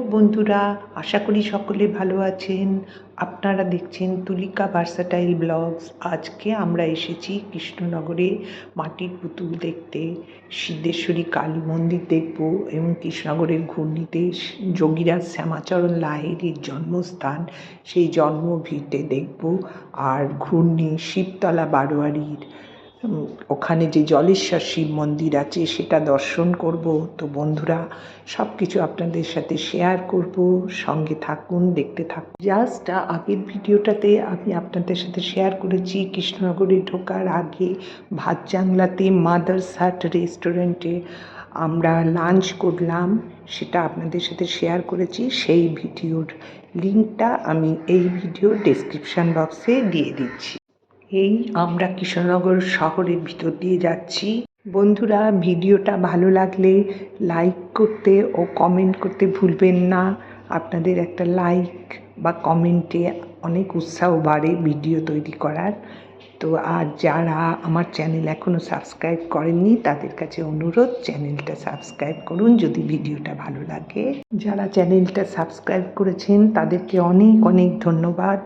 বন্ধুরা, আশা করি সকলে ভালো আছেন। আপনারা দেখছেন তুলিকা ভার্সাটাইল ব্লগস আজকে আমরা এসেছি কৃষ্ণনগরে মাটির পুতুল দেখতে। সিদ্ধেশ্বরী কালী মন্দির দেখব এবং কৃষ্ণনগরের ঘূর্ণিতে যোগীরাজ শ্যামাচরণ লাহিড়ির জন্মস্থান। সেই জন্মভিটে দেখব। আর ঘূর্ণি শিবতলা বারোয়ারির ওখানে যে জলেশ্বর শিব মন্দির আছে, সেটা দর্শন করব। তো বন্ধুরা সব কিছু আপনাদের সাথে শেয়ার করব, সঙ্গে থাকুন, দেখতে থাকুন। জাস্ট আগের ভিডিওটাতে আমি আপনাদের সাথে শেয়ার করেছি, কৃষ্ণনগরে ঢোকার আগে ভাতজাংলাতে মাদার্স হাট রেস্টুরেন্টে আমরা লাঞ্চ করলাম, সেটা আপনাদের সাথে শেয়ার করেছি। সেই ভিডিওর লিঙ্কটা আমি এই ভিডিওর ডেসক্রিপশান বক্সে দিয়ে দিচ্ছি। এই আমরা কৃষ্ণনগর শহরের ভিতর দিয়ে যাচ্ছি। বন্ধুরা, ভিডিওটা ভালো লাগলে লাইক করতে ও কমেন্ট করতে ভুলবেন না। আপনাদের একটা লাইক বা কমেন্টে অনেক উৎসাহ বাড়ে ভিডিও তৈরি করার। তো আর যারা আমার চ্যানেল এখনও সাবস্ক্রাইব করেননি, তাদের কাছে অনুরোধ চ্যানেলটা সাবস্ক্রাইব করুন যদি ভিডিওটা ভালো লাগে। যারা চ্যানেলটা সাবস্ক্রাইব করেছেন, তাদেরকে অনেক অনেক ধন্যবাদ।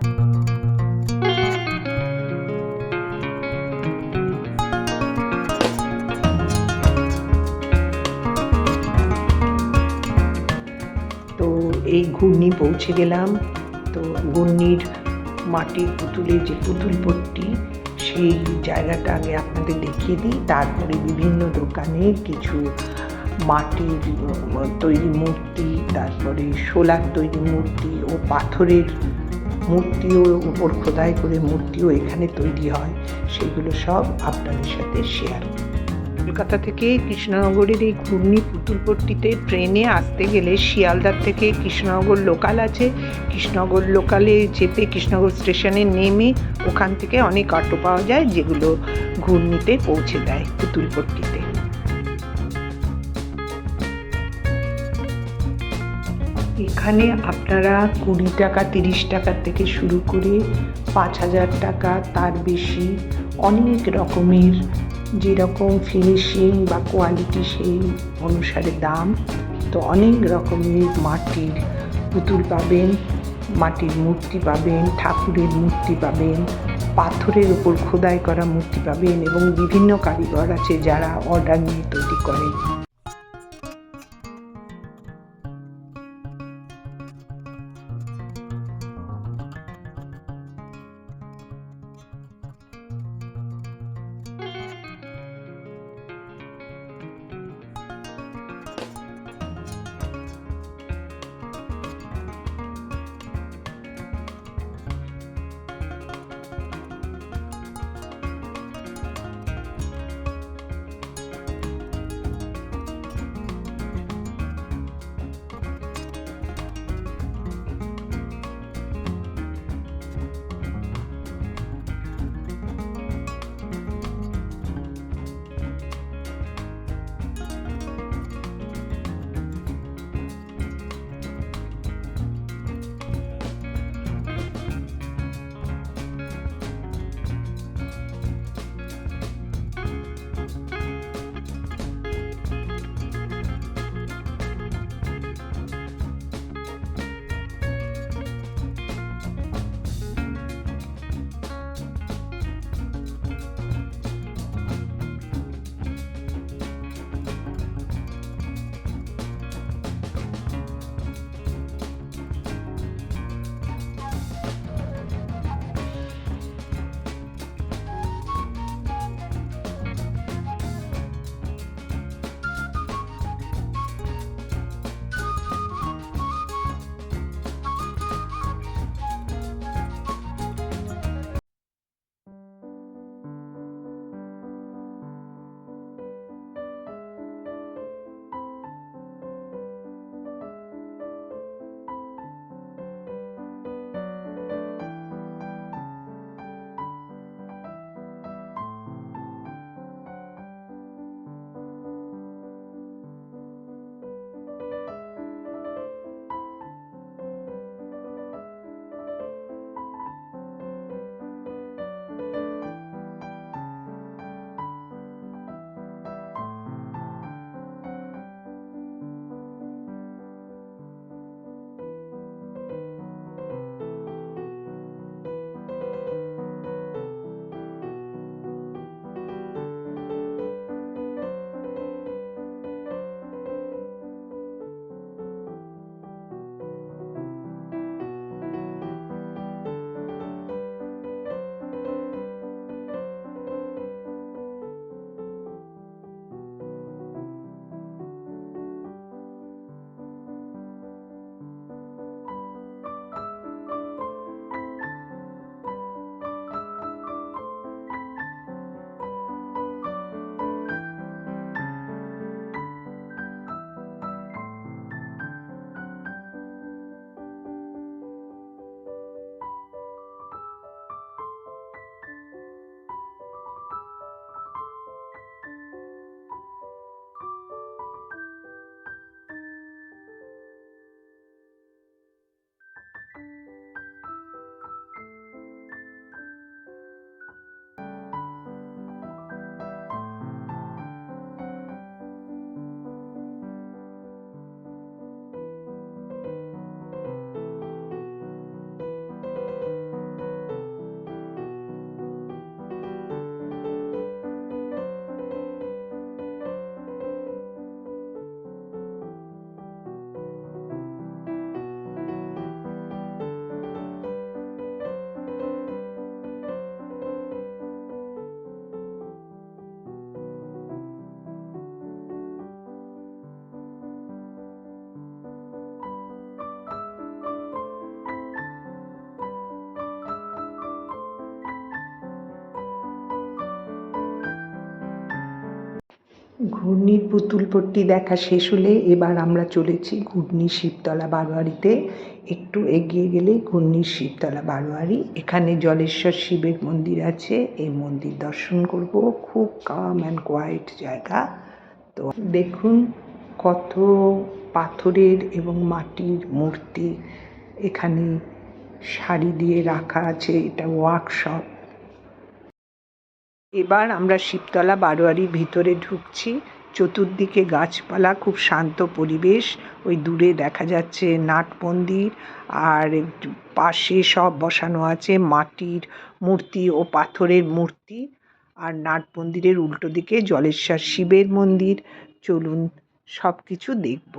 ঘূর্ণি পৌঁছে গেলাম। তো ঘূর্ণির মাটির পুতুলের যে পুতুল পট্টি, সেই জায়গাটা আগে আপনাদের দেখিয়ে দিই। তারপরে বিভিন্ন দোকানে কিছু মাটির তৈরি মূর্তি, তারপরে শোলার তৈরি মূর্তি ও পাথরের মূর্তিও উপর খোদাই করে মূর্তিও এখানে তৈরি হয়। সেগুলো সব আপনাদের সাথে শেয়ার করব কলকাতা থেকে কৃষ্ণনগরের এই ঘূর্ণি পুতুলপট্টিতে ট্রেনে আসতে গেলে শিয়ালদার থেকে কৃষ্ণনগর লোকাল আছে। কৃষ্ণনগর লোকালে যেতে কৃষ্ণনগর স্টেশনে নেমে ওখান থেকে অনেক অটো পাওয়া যায়, যেগুলো ঘূর্ণিতে পৌঁছে দেয় পুতুলপট্টিতে। এখানে আপনারা কুড়ি টাকা, তিরিশ টাকা থেকে শুরু করে পাঁচ হাজার টাকা, তার বেশি অনেক রকমের যেরকম ফিনিশিং বা কোয়ালিটি সেই অনুসারে দাম, তো অনেক রকমের মাটির পুতুল পাবেন, মাটির মূর্তি পাবেন, ঠাকুরের মূর্তি পাবেন, পাথরের উপর খোদাই করা মূর্তি পাবেন এবং বিভিন্ন কারিগর আছে যারা অর্ডার নিয়ে তৈরি করেন ঘূর্ণির পুতুল পট্টি দেখা শেষ হলে এবার আমরা চলেছি ঘূর্ণি শিবতলা বারোয়ারিতে। একটু এগিয়ে গেলে ঘূর্ণির শিবতলা বারোয়ারি। এখানে জলেশ্বর শিবের মন্দির আছে। এই মন্দির দর্শন করব। খুব কাম অ্যান্ড কোয়াইট জায়গা। তো দেখুন কত পাথরের এবং মাটির মূর্তি এখানে শাড়ি দিয়ে রাখা আছে। এটা ওয়ার্কশপ এবার আমরা শিবতলা বারোয়ারির ভিতরে ঢুকছি। চতুর্দিকে গাছপালা, খুব শান্ত পরিবেশ। ওই দূরে দেখা যাচ্ছে নাট মন্দির আর পাশে সব বসানো আছে মাটির মূর্তি ও পাথরের মূর্তি। আর নাট মন্দিরের উল্টো দিকে জলেশ্বর শিবের মন্দির। চলুন সব কিছু দেখব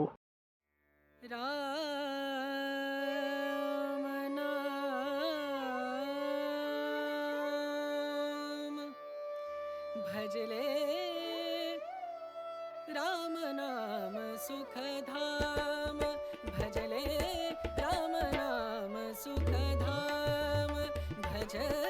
teacher.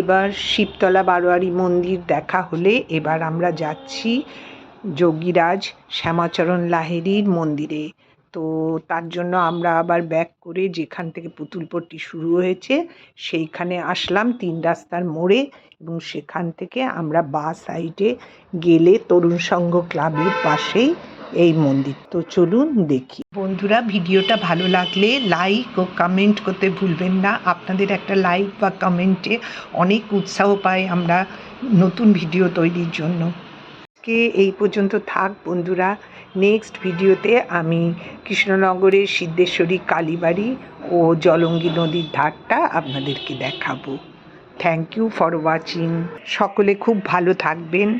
এবার শিবতলা বারোয়ারি মন্দির দেখা হলে এবার আমরা যাচ্ছি যোগীরাজ শ্যামাচরণ লাহিড়ীর মন্দিরে। তো তার জন্য আমরা আবার ব্যাক করে যেখান থেকে পুতুলপট্টি শুরু হয়েছে, সেইখানে আসলাম তিন রাস্তার মোড়ে এবং সেখান থেকে আমরা বা সাইডে গেলে তরুণ সংঘ ক্লাবের পাশেই এই মন্দির। তো চলুন দেখি। বন্ধুরা, ভিডিওটা ভালো লাগলে লাইক ও কমেন্ট করতে ভুলবেন না। আপনাদের একটা লাইক বা কমেন্টে অনেক উৎসাহ পাই আমরা নতুন ভিডিও তৈরির জন্য। আজকে এই পর্যন্ত থাক বন্ধুরা। নেক্সট ভিডিওতে আমি কৃষ্ণনগরের সিদ্ধেশ্বরী কালীবাড়ি ও জলঙ্গি নদীর ধারটা আপনাদেরকে দেখাবো। থ্যাংক ইউ ফর ওয়াচিং সকলে খুব ভালো থাকবেন।